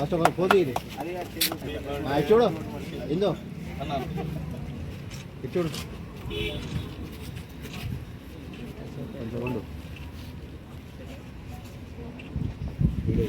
First ఒక పోదు ఇది. చూడు. ఇందో. ఇది చూడు. కొంచెం ఉండు. వీడియో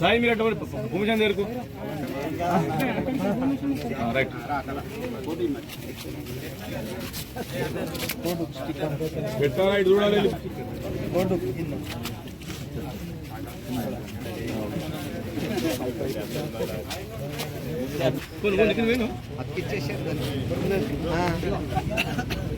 సాయి మీరు అట్ట భూమిచంద్ దగ్గరకు ఆ, రైట్. పెట్టాలా ఇటు చూడాలి. కొన్ని కొన్ని కింద పోయినా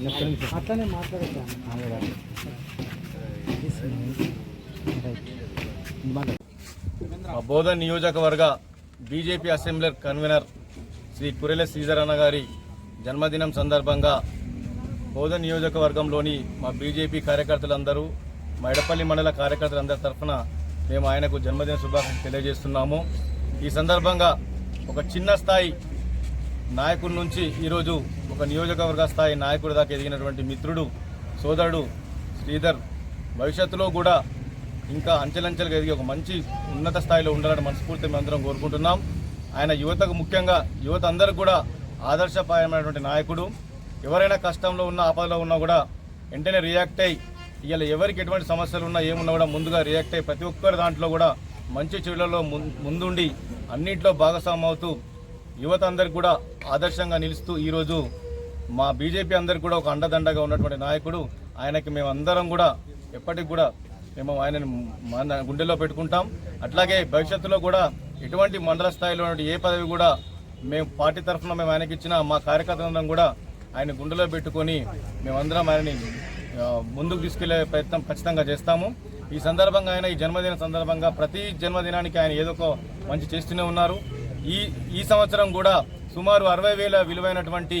అట్లనే మాట్లాడతాను బోధ నియోజకవర్గ BJP assembly convener Shri Kurela Sridhar గారి జన్మదినం సందర్భంగా బోధ నియోజకవర్గంలోని మా బీజేపీ కార్యకర్తలందరూ మా ఎడపల్లి మండల కార్యకర్తలందరి తరఫున మేము ఆయనకు జన్మదిన శుభాకాంక్షలు తెలియజేస్తున్నాము. ఈ సందర్భంగా ఒక చిన్న స్థాయి నాయకుడి నుంచి ఈరోజు ఒక నియోజకవర్గ స్థాయి నాయకుడి దాకా ఎదిగినటువంటి మిత్రుడు సోదరుడు శ్రీధర్ భవిష్యత్తులో కూడా ఇంకా అంచెలంచెలుగా ఎదిగి ఒక మంచి ఉన్నత స్థాయిలో ఉండాలని మనస్ఫూర్తి మేమందరం కోరుకుంటున్నాం. ఆయన యువతకు ముఖ్యంగా యువత అందరూ కూడా ఆదర్శపాయమైనటువంటి నాయకుడు. ఎవరైనా కష్టంలో ఉన్న ఆపదలో ఉన్నా కూడా వెంటనే రియాక్ట్ అయ్యి ఇలా ఎవరికి ఎటువంటి సమస్యలు ఉన్నా ఏమున్నా కూడా ముందుగా రియాక్ట్ అయ్యి ప్రతి ఒక్కరి దాంట్లో కూడా మంచి చెడులలో ముందుండి అన్నింటిలో భాగస్వామ్యం అవుతూ యువత అందరికి కూడా ఆదర్శంగా నిలుస్తూ ఈరోజు మా బీజేపీ అందరికి కూడా ఒక అండదండగా ఉన్నటువంటి నాయకుడు. ఆయనకి మేమందరం కూడా ఎప్పటికి కూడా మేము ఆయనని మన గుండెలో పెట్టుకుంటాం. అట్లాగే భవిష్యత్తులో కూడా ఎటువంటి మండల స్థాయిలో ఉన్నటువంటి ఏ పదవి కూడా మేము పార్టీ తరఫున మేము ఆయనకి ఇచ్చిన మా కార్యకర్తలందరం కూడా ఆయన గుండెలో పెట్టుకొని మేమందరం ఆయనని ముందుకు తీసుకెళ్ళే ప్రయత్నం ఖచ్చితంగా చేస్తాము. ఈ సందర్భంగా ఆయన ఈ జన్మదిన సందర్భంగా ప్రతి జన్మదినానికి ఆయన ఏదో ఒక మంచి చేస్తూనే ఉన్నారు. ఈ ఈ సంవత్సరం కూడా సుమారు అరవై వేల విలువైనటువంటి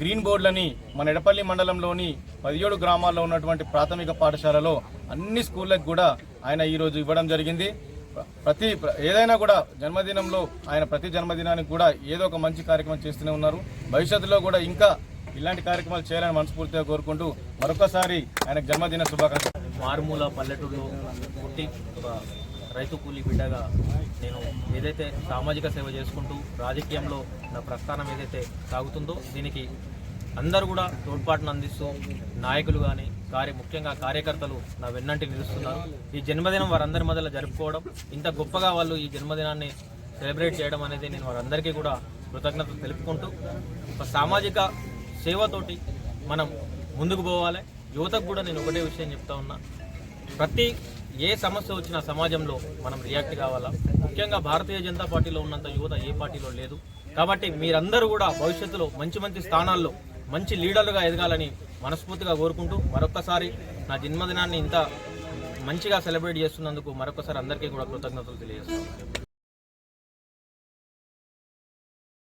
గ్రీన్ బోర్డులని మన ఎడపల్లి మండలంలోని పదిహేడు గ్రామాల్లో ఉన్నటువంటి ప్రాథమిక పాఠశాలలో అన్ని స్కూళ్ళకి కూడా ఆయన ఈరోజు ఇవ్వడం జరిగింది. ప్రతి ఏదైనా కూడా జన్మదినంలో ఆయన ప్రతి జన్మదినానికి కూడా ఏదో ఒక మంచి కార్యక్రమం చేస్తూనే ఉన్నారు. భవిష్యత్తులో కూడా ఇంకా ఇలాంటి కార్యక్రమాలు చేయాలని మనస్ఫూర్తిగా కోరుకుంటూ మరొకసారి ఆయనకు జన్మదిన శుభాకాంక్షలు. మారుమూల పల్లెటూరులో పుట్టి రైతు కూలీ బిడ్డగా నేను ఏదైతే సామాజిక సేవ చేసుకుంటూ రాజకీయంలో నా ప్రస్థానం ఏదైతే సాగుతుందో దీనికి అందరూ కూడా తోడ్పాటును అందిస్తూ నాయకులు కానీ కార్య ముఖ్యంగా కార్యకర్తలు నా వెన్నంటి నిలుస్తున్నారు. ఈ జన్మదినం వారందరి మధ్యలో జరుపుకోవడం ఇంత గొప్పగా వాళ్ళు ఈ జన్మదినాన్ని సెలబ్రేట్ చేయడం అనేది నేను వారందరికీ కూడా కృతజ్ఞతలు తెలుపుకుంటూ ఒక సామాజిక సేవతోటి మనం ముందుకు పోవాలి. యువతకు కూడా నేను ఒకటే విషయం చెప్తా ఉన్నా. ప్రతి ఏ సమస్య వచ్చినా సమాజంలో మనం రియాక్ట్ కావాలా? ముఖ్యంగా భారతీయ జనతా పార్టీలో ఉన్నంత యువత ఏ పార్టీలో లేదు. కాబట్టి మీరందరూ కూడా భవిష్యత్తులో మంచి మంచి స్థానాల్లో మంచి లీడర్లుగా ఎదగాలని మనస్ఫూర్తిగా కోరుకుంటూ మరొక్కసారి నా జన్మదినాన్ని ఇంత మంచిగా సెలబ్రేట్ చేస్తున్నందుకు మరొకసారి అందరికీ కూడా కృతజ్ఞతలు తెలియజేస్తాను